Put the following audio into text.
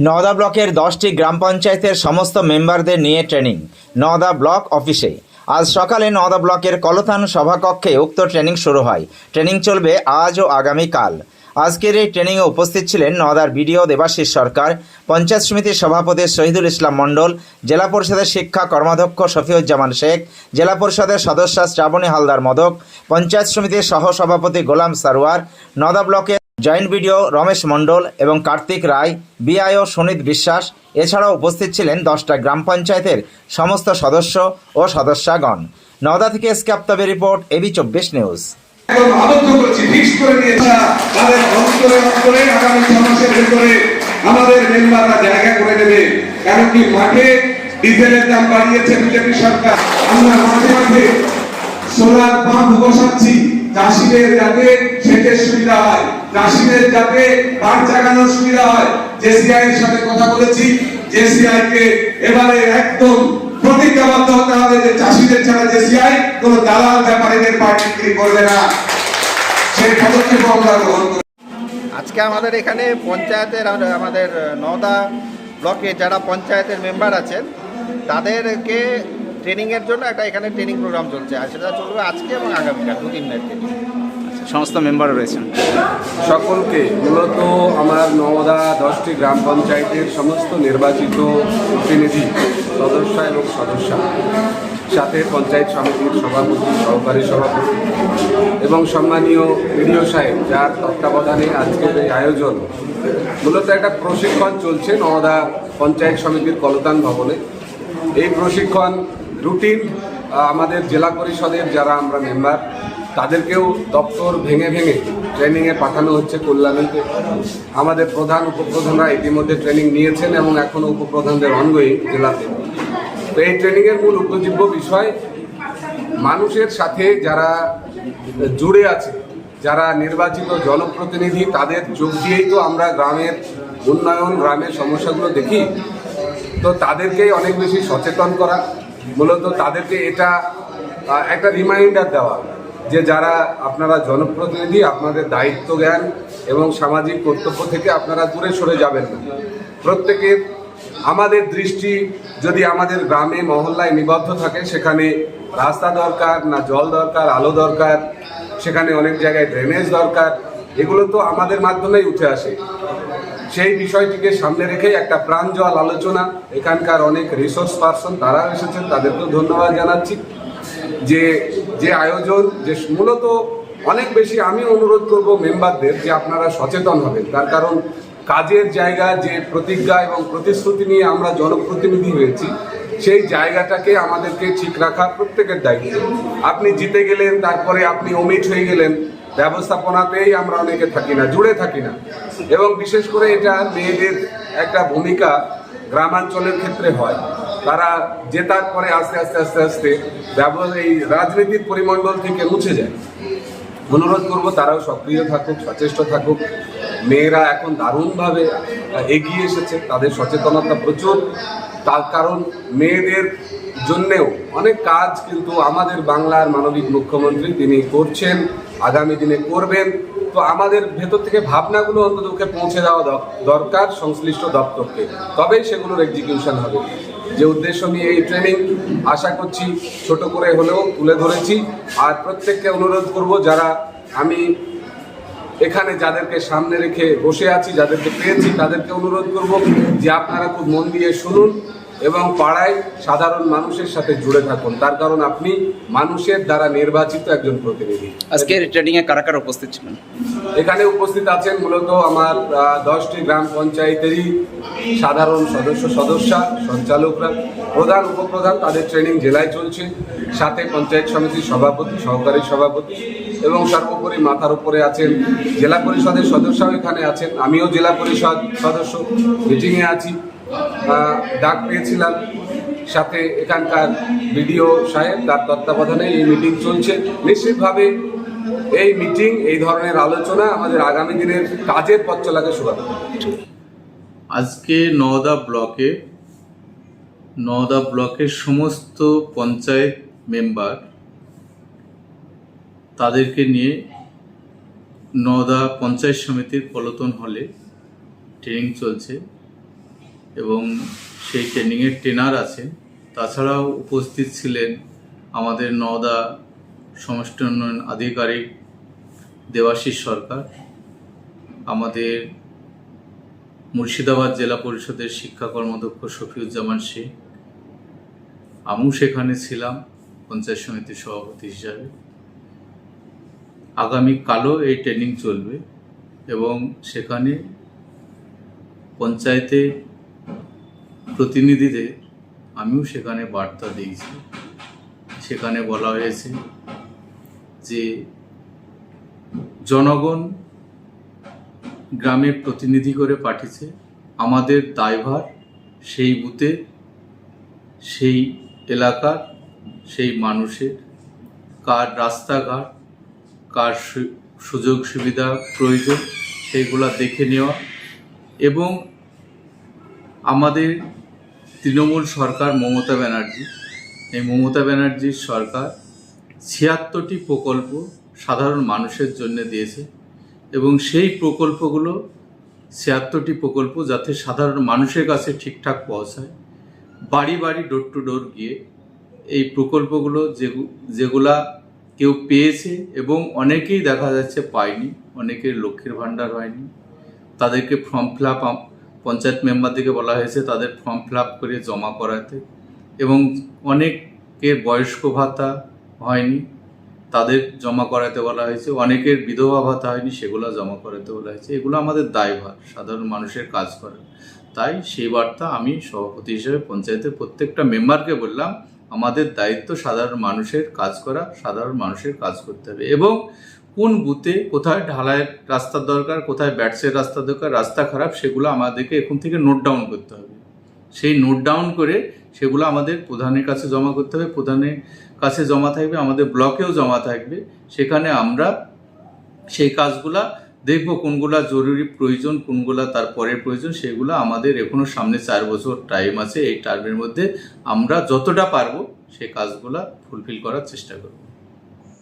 নওদা ব্লকের দশটি গ্রাম পঞ্চায়েতের সমস্ত মেম্বারদের নিয়ে ট্রেনিং, নওদা ব্লক অফিসে। আজ সকালে নওদা ব্লকের কলথান সভাকক্ষে উক্ত ট্রেনিং শুরু হয়। ট্রেনিং চলবে আজ ও আগামীকাল আজকের এই ট্রেনিংয়ে উপস্থিত ছিলেন নওদার বিডিও দেবাশিস সরকার, পঞ্চায়েত সমিতির সভাপতি শহীদুল ইসলাম মণ্ডল, জেলা পরিষদের শিক্ষা কর্মাধ্যক্ষ শফিউজ্জামান শেখ, জেলা পরিষদের সদস্য শ্রাবণী হালদার মদক, পঞ্চায়েত সমিতির সহ সভাপতি গোলাম সারোয়ার, নওদা ব্লকের জয়েন্ট বিডিও রমেশ মণ্ডল এবং কার্তিক রায় বিআইও সুনীত বিশ্বাস, এছাড়াও উপস্থিত ছিলেন দশটা গ্রাম পঞ্চায়েতের সমস্ত সদস্য ও সদস্যাগণ। নওদা থেকে স্ক্যাপ্তবে রিপোর্ট, এবি চব্বিশ নিউজ। আমাদের মেম্বাররা জায়গা করে দেবে। কেন কি, মাঠে ডিজেলের দাম বাড়িয়েছে বিজেপি সরকার। আমরা মাঠে মাঠে সোলার পাম্প বসাচ্ছি, চাষিদের যাতে সেচের সুবিধা হয়। চাষিদের যাতে পাট জাগানোর সুবিধা হয়। জেসিআই এর সাথে কথা বলেছি। জেসিআই কে এবারে একদম প্রতিজ্ঞাবদ্ধ হতে হবে যে চাষিদের ছাড়া জেসিআই কোন দালাল ব্যাপারীদের পাট বিক্রি করবে না। সেই পদক্ষেপ আমরা গ্রহণ আজকে আমাদের এখানে পঞ্চায়েতের আমাদের নওদা ব্লকে যারা পঞ্চায়েতের মেম্বার আছেন, তাদেরকে ট্রেনিংয়ের জন্য একটা এখানে ট্রেনিং প্রোগ্রাম চলছে। আর সেটা চলবে আজকে এবং আগামীকাল দুদিন ট্রেনিং সমস্ত মেম্বার রয়েছেন। সকলকে মূলত আমার নওদা দশটি গ্রাম পঞ্চায়েতের সমস্ত নির্বাচিত প্রতিনিধি, সদস্য এবং সদস্য। সাথে পঞ্চায়েত সমিতির সভাপতি, সহকারী সভাপতি এবং সম্মানীয় বিডিও সাহেব, যার তত্ত্বাবধানে আজকের এই আয়োজন। মূলত একটা প্রশিক্ষণ চলছে নওদা পঞ্চায়েত সমিতির কলতান ভবনে। এই প্রশিক্ষণ রুটিন আমাদের জেলা পরিষদের যারা আমরা মেম্বার তাদেরকেও দপ্তর ভেঙে ভেঙে ট্রেনিংয়ে পাঠানো হচ্ছে কল্যাণীতে। আমাদের প্রধান উপপ্রধানরা ইতিমধ্যে ট্রেনিং নিয়েছেন এবং এখনও উপপ্রধানদের অনগোয়িং জেলাতে। তো এই ট্রেনিংয়ের মূল উপজীব্য বিষয়, মানুষের সাথে যারা জুড়ে আছে, যারা নির্বাচিত জনপ্রতিনিধি, তাদের যোগ দিয়েই তো আমরা গ্রামের উন্নয়ন, গ্রামের সমস্যাগুলো দেখি। তো তাদেরকেই অনেক বেশি সচেতন করা। মূলত তাদেরকে এটা একটা রিমাইন্ডার দেওয়া। যে যারা আপনারা জনপ্রতিনিধি, আপনাদের দায়িত্ব জ্ঞান এবং সামাজিক কর্তব্য থেকে আপনারা দূরে সরে যাবেন না। প্রত্যেকের আমাদের দৃষ্টি যদি আমাদের গ্রামে, মহল্লায় নিবদ্ধ থাকে, সেখানে রাস্তা দরকার না জল দরকার, আলো দরকার, সেখানে অনেক জায়গায় ড্রেনেজ দরকার, এগুলো তো আমাদের মাধ্যমেই উঠে আসে। সেই বিষয়টিকে সামনে রেখেই একটা প্রাঞ্জল আলোচনা, এখানকার অনেক রিসোর্স পার্সন তারা এসেছেন, তাদেরকেও ধন্যবাদ জানাচ্ছি। যে যে আয়োজন, যে মূলত অনেক বেশি আমি অনুরোধ করব মেম্বারদের যে আপনারা সচেতন হবেন। তার কারণ কাজের জায়গা, যে প্রতিজ্ঞা এবং প্রতিশ্রুতি নিয়ে আমরা জনপ্রতিনিধি হয়েছি, সেই জায়গাটাকে আমাদেরকে ঠিক রাখা প্রত্যেকের দায়িত্ব। আপনি জিতে গেলেন, তারপরে আপনি অমিট হয়ে গেলেন, ব্যবস্থাপনাতেই আমরা অনেকে থাকি না, জুড়ে থাকি না। এবং বিশেষ করে এটা মেয়েদের একটা ভূমিকা গ্রামাঞ্চলের ক্ষেত্রে হয়। তারা জেতার পরে আস্তে আস্তে আস্তে আস্তে ব্যব- এই রাজনীতির পরিমণ্ডল থেকে মুছে যায়। অনুরোধ করব তারাও সক্রিয় থাকুক, সচেষ্ট থাকুক। মেয়েরা এখন দারুণভাবে এগিয়ে এসেছে, তাদের সচেতনতা প্রচুর। তার কারণ মেয়েদের জন্যেও অনেক কাজ কিন্তু আমাদের বাংলার মানবিক মুখ্যমন্ত্রী তিনি করছেন, আগামী দিনে করবেন। তো আমাদের ভেতর থেকে ভাবনাগুলো অন্তত পৌঁছে দেওয়া দর- দরকার সংশ্লিষ্ট দপ্তরকে। তবেই সেগুলোর এক্সিকিউশন হবে। যে উদ্দেশ্য নিয়ে এই ট্রেনিং আশা করছি ছোট করে হলেও তুলে ধরেছি। আর প্রত্যেককে অনুরোধ করব যারা আমি এখানে যাদেরকে সামনে রেখে বসে আছি, যাদেরকে পেয়েছি, তাদেরকে অনুরোধ করব যে আপনারা খুব মন দিয়ে শুনুন এবং পাড়ায় সাধারণ মানুষের সাথে জুড়ে থাকুন। তার কারণ আপনি মানুষের দ্বারা নির্বাচিত একজন প্রতিনিধি। আজকের ট্রেনিং এ কারা কারা উপস্থিত ছিলেন? এখানে উপস্থিত আছেন মূলত আমার দশটি গ্রাম পঞ্চায়েতেরই সাধারণ সদস্য, সদস্যা, সঞ্চালকরা। প্রধান, উপপ্রধান তাদের ট্রেনিং জেলায় চলছে। সাথে পঞ্চায়েত সমিতির সভাপতি, সহকারী সভাপতি এবং সর্বোপরি মাথার উপরে আছেন জেলা পরিষদের সদস্যও এখানে আছেন। আমিও জেলা পরিষদ সদস্য, মিটিংয়ে আছি। ডাক পেয়েছিলাম। সাথে এখানকার বিডিও সাহেব, তার তত্ত্বাবধানে এই মিটিং চলছে। নিশ্চিতভাবে এই মিটিং এই ধরনের আলোচনা আমাদের আগামী দিনের কাজের পথ চলাকে শুরু আজকে নওদা ব্লকে, নওদা ব্লকের সমস্ত পঞ্চায়েত মেম্বার তাদেরকে নিয়ে নওদা পঞ্চায়েত সমিতির পলতন হলে ট্রেনিং চলছে এবং সেই ট্রেনিংয়ের ট্রেনার আছেন। তাছাড়াও উপস্থিত ছিলেন আমাদের নওদা সমষ্টি উন্নয়ন আধিকারিক দেবাশিস সরকার, আমাদের মুর্শিদাবাদ জেলা পরিষদের শিক্ষা কর্মদক্ষ শফিউজ্জামান শেখ, আমিও সেখানে ছিলাম, পঞ্চায়েত সমিতির সভাপতি হিসাবে। আগামীকালও এই ট্রেনিং চলবে এবং সেখানে পঞ্চায়েতে প্রতিনিধিদের আমিও সেখানে বার্তা দিয়েছি। সেখানে বলা হয়েছে যে জনগণ গ্রামের প্রতিনিধি করে পাঠিয়েছে, আমাদের দায়ভার সেই বুথে, সেই এলাকার, সেই মানুষের, কার রাস্তাঘাট, কার সুযোগ সুবিধা প্রয়োজন সেইগুলা দেখে নেওয়া এবং আমাদের তৃণমূল সরকার মমতা ব্যানার্জি, এই মমতা ব্যানার্জির সরকার ছিয়াত্তরটি প্রকল্প সাধারণ মানুষের জন্য দিয়েছে এবং সেই প্রকল্পগুলো, ছিয়াত্তরটি প্রকল্প যাতে সাধারণ মানুষের কাছে ঠিকঠাক পৌঁছায়, বাড়ি বাড়ি ডোর টু ডোর গিয়ে এই প্রকল্পগুলো যেগু- যেগুলা কেউ পেয়েছে এবং অনেকেই দেখা যাচ্ছে পায়নি, অনেকের লক্ষ্মীর ভাণ্ডার হয়নি, তাদেরকে ফর্ম ফিল আপ পঞ্চায়েত মেম্বারদেরকে বলা হয়েছে তাদের ফর্ম ফিল আপ করে জমা করাতে এবং অনেকের বয়স্ক ভাতা হয়নি। তাদের জমা করাতে বলা হয়েছে। অনেকের বিধবা ভাতা হয়নি, সেগুলো জমা করাতে বলা হয়েছে। এগুলো আমাদের দায়ভার, সাধারণ মানুষের কাজ করা। তাই সেই বার্তা আমি সভাপতি হিসেবে, পঞ্চায়েতের প্রত্যেকটা মেম্বারকে বললাম, আমাদের দায়িত্ব সাধারণ মানুষের কাজ করা, সাধারণ মানুষের কাজ করতে হবে। এবং কোন বুথে কোথায় ঢালাইয়ের রাস্তার দরকার, কোথায় ব্যাটসের রাস্তা দরকার, রাস্তা খারাপ, সেগুলো আমাদেরকে এখন থেকে নোট ডাউন করতে হবে। সেই নোট ডাউন করে সেগুলো আমাদের প্রধানের কাছে জমা করতে হবে, প্রধানের কাছে জমা থাকবে, আমাদের ব্লকেও জমা থাকবে। সেখানে আমরা সেই কাজগুলা দেখব, কোনগুলা জরুরি প্রয়োজন, কোনগুলা তার পরের প্রয়োজন, সেগুলো আমাদের এখনও সামনে চার বছর টাইম আছে, এই টার্মের মধ্যে আমরা যতটা পারব সেই কাজগুলা ফুলফিল করার চেষ্টা করব।